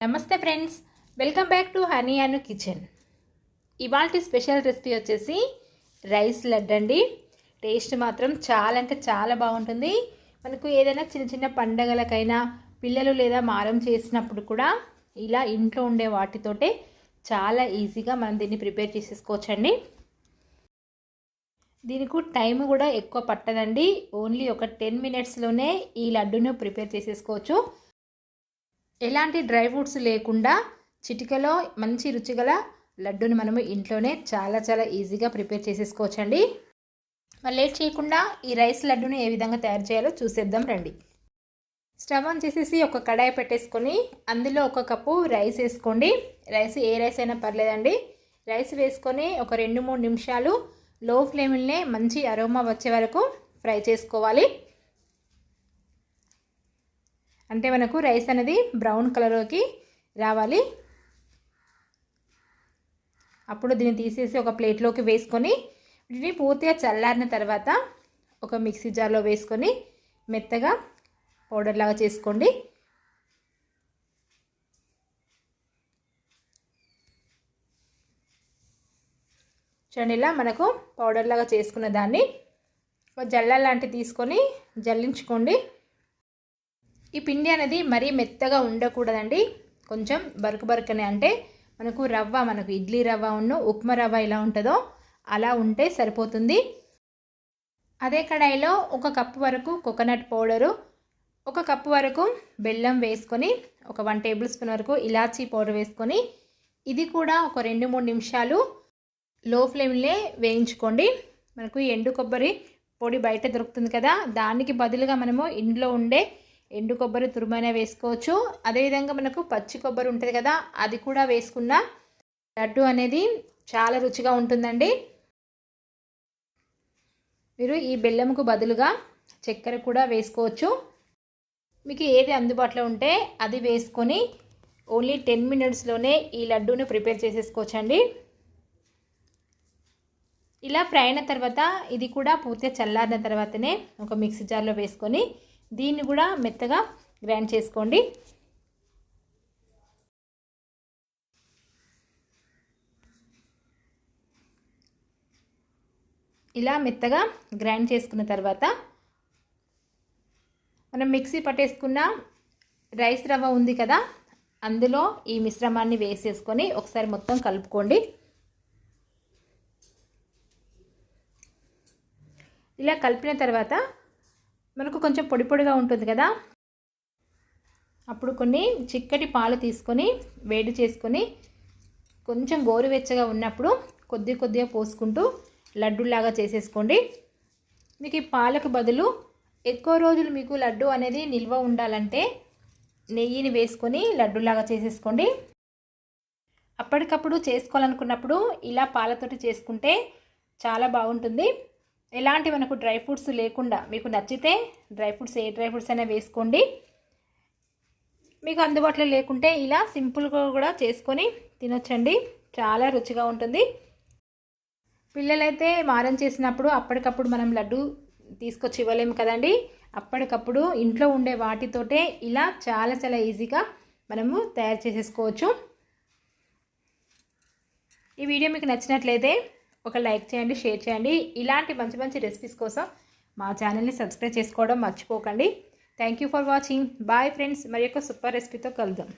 నమస్తే friends. Welcome back to Honey Anu Kitchen. ఇవాళ special recipe వచ్చేసి రైస్ లడ్డు అండి. టేస్ట్ మాత్రం చాలా అంటే చాలా బాగుంటుంది. మనకు ఏదైనా చిన్న చిన్న పండగలకైనా పిల్లలు లేదా మారం చేసినప్పుడు కూడా ఇలా ఇంట్లో ఉండే వాటితోటే చాలా ఈజీగా మనం దీన్ని ప్రిపేర్ చేసేసుకోవచ్చండి. దీనికి టైం కూడా ఎక్కువ పట్టదండి. ఓన్లీ ఒక టెన్ మినిట్స్లోనే ఈ లడ్డును ప్రిపేర్ చేసేసుకోవచ్చు. ఎలాంటి డ్రై ఫ్రూట్స్ లేకుండా చిటికలో మంచి రుచిగల లడ్డుని మనము ఇంట్లోనే చాలా చాలా ఈజీగా ప్రిపేర్ చేసేసుకోవచ్చండి. మరి లేట్ చేయకుండా ఈ రైస్ లడ్డుని ఏ విధంగా తయారు చేయాలో చూసేద్దాం రండి. స్టవ్ ఆన్ చేసేసి ఒక కడాయి పెట్టేసుకొని అందులో ఒక కప్పు రైస్ వేసుకోండి. రైస్ ఏ రైస్ అయినా పర్లేదండి. రైస్ వేసుకొని ఒక రెండు మూడు నిమిషాలు లో ఫ్లేమ్లోనే మంచి అరోమా వచ్చే వరకు ఫ్రై చేసుకోవాలి. అంటే మనకు రైస్ అనేది బ్రౌన్ కలర్లోకి రావాలి. అప్పుడు దీన్ని తీసేసి ఒక ప్లేట్లోకి వేసుకొని వీటిని పూర్తిగా చల్లారిన తర్వాత ఒక మిక్సీ జార్లో వేసుకొని మెత్తగా పౌడర్ లాగా చేసుకోండి. చూడండి ఇలా మనకు పౌడర్ లాగా చేసుకున్న దాన్ని ఒక జల్ల లాంటివి తీసుకొని జల్లించుకోండి. ఈ పిండి అనేది మరీ మెత్తగా ఉండకూడదండి. కొంచెం బరుకు బరుకనే అంటే మనకు రవ్వ మనకు ఇడ్లీ రవ్వ ఉన్న ఉప్మా రవ్వ ఎలా ఉంటుందో అలా ఉంటే సరిపోతుంది. అదే కడాయిలో ఒక కప్పు వరకు కోకోనట్ పౌడరు ఒక కప్పు వరకు బెల్లం వేసుకొని ఒక వన్ టేబుల్ స్పూన్ వరకు ఇలాచీ పౌడర్ వేసుకొని ఇది కూడా ఒక రెండు మూడు నిమిషాలు లో ఫ్లేమ్లే వేయించుకోండి. మనకు ఎండు కొబ్బరి పొడి బయట దొరుకుతుంది కదా దానికి బదులుగా మనము ఇంట్లో ఉండే ఎండు కొబ్బరి తురుమైనా వేసుకోవచ్చు. అదేవిధంగా మనకు పచ్చి కొబ్బరి ఉంటుంది కదా అది కూడా వేసుకున్న లడ్డు అనేది చాలా రుచిగా ఉంటుందండి. మీరు ఈ బెల్లంకు బదులుగా చక్కెర కూడా వేసుకోవచ్చు. మీకు ఏది అందుబాటులో ఉంటే అది వేసుకొని ఓన్లీ టెన్ మినిట్స్లోనే ఈ లడ్డూని ప్రిపేర్ చేసేసుకోవచ్చండి. ఇలా ఫ్రై అయిన తర్వాత ఇది కూడా పూర్తిగా చల్లారిన తర్వాతనే ఒక మిక్సీ జార్లో వేసుకొని దీన్ని కూడా మెత్తగా గ్రైండ్ చేసుకోండి. ఇలా మెత్తగా గ్రైండ్ చేసుకున్న తర్వాత మనం మిక్సీ పట్టేసుకున్న రైస్ రవ్వ ఉంది కదా అందులో ఈ మిశ్రమాన్ని వేసేసుకొని ఒకసారి మొత్తం కలుపుకోండి. ఇలా కలిపిన తర్వాత మనకు కొంచెం పొడి పొడిగా ఉంటుంది కదా? అప్పుడు కొన్ని చిక్కటి పాలు తీసుకొని వేడి చేసుకొని కొంచెం గోరువెచ్చగా ఉన్నప్పుడు కొద్ది కొద్దిగా పోసుకుంటూ లడ్డూలాగా చేసేసుకోండి. మీకు ఈ పాలకు బదులు ఎక్కువ రోజులు మీకు లడ్డు అనేది నిల్వ ఉండాలంటే నెయ్యిని వేసుకొని లడ్డూలాగా చేసేసుకోండి. అప్పటికప్పుడు చేసుకోవాలనుకున్నప్పుడు ఇలా పాలతోటి చేసుకుంటే చాలా బాగుంటుంది. ఎలాంటి మనకు డ్రై ఫ్రూట్స్ లేకుండా మీకు నచ్చితే డ్రై ఫ్రూట్స్ ఏ డ్రై ఫ్రూట్స్ అయినా వేసుకోండి. మీకు అందుబాటులో లేకుంటే ఇలా సింపుల్గా కూడా చేసుకొని తినొచ్చండి. చాలా రుచిగా ఉంటుంది. పిల్లలైతే మారం చేసినప్పుడు అప్పటికప్పుడు మనం లడ్డు తీసుకొచ్చి ఇవ్వలేము కదండి. అప్పటికప్పుడు ఇంట్లో ఉండే వాటితోటే ఇలా చాలా చాలా ఈజీగా మనము తయారు చేసేసుకోవచ్చు. ఈ వీడియో మీకు నచ్చినట్లయితే ఒక లైక్ చేయండి షేర్ చేయండి. ఇలాంటి మంచి మంచి రెసిపీస్ కోసం మా ఛానల్ని సబ్స్క్రైబ్ చేసుకోవడం మర్చిపోకండి. Thank you for watching bye friends మరి యొక్క సూపర్ రెసిపీతో కలుద్దాం.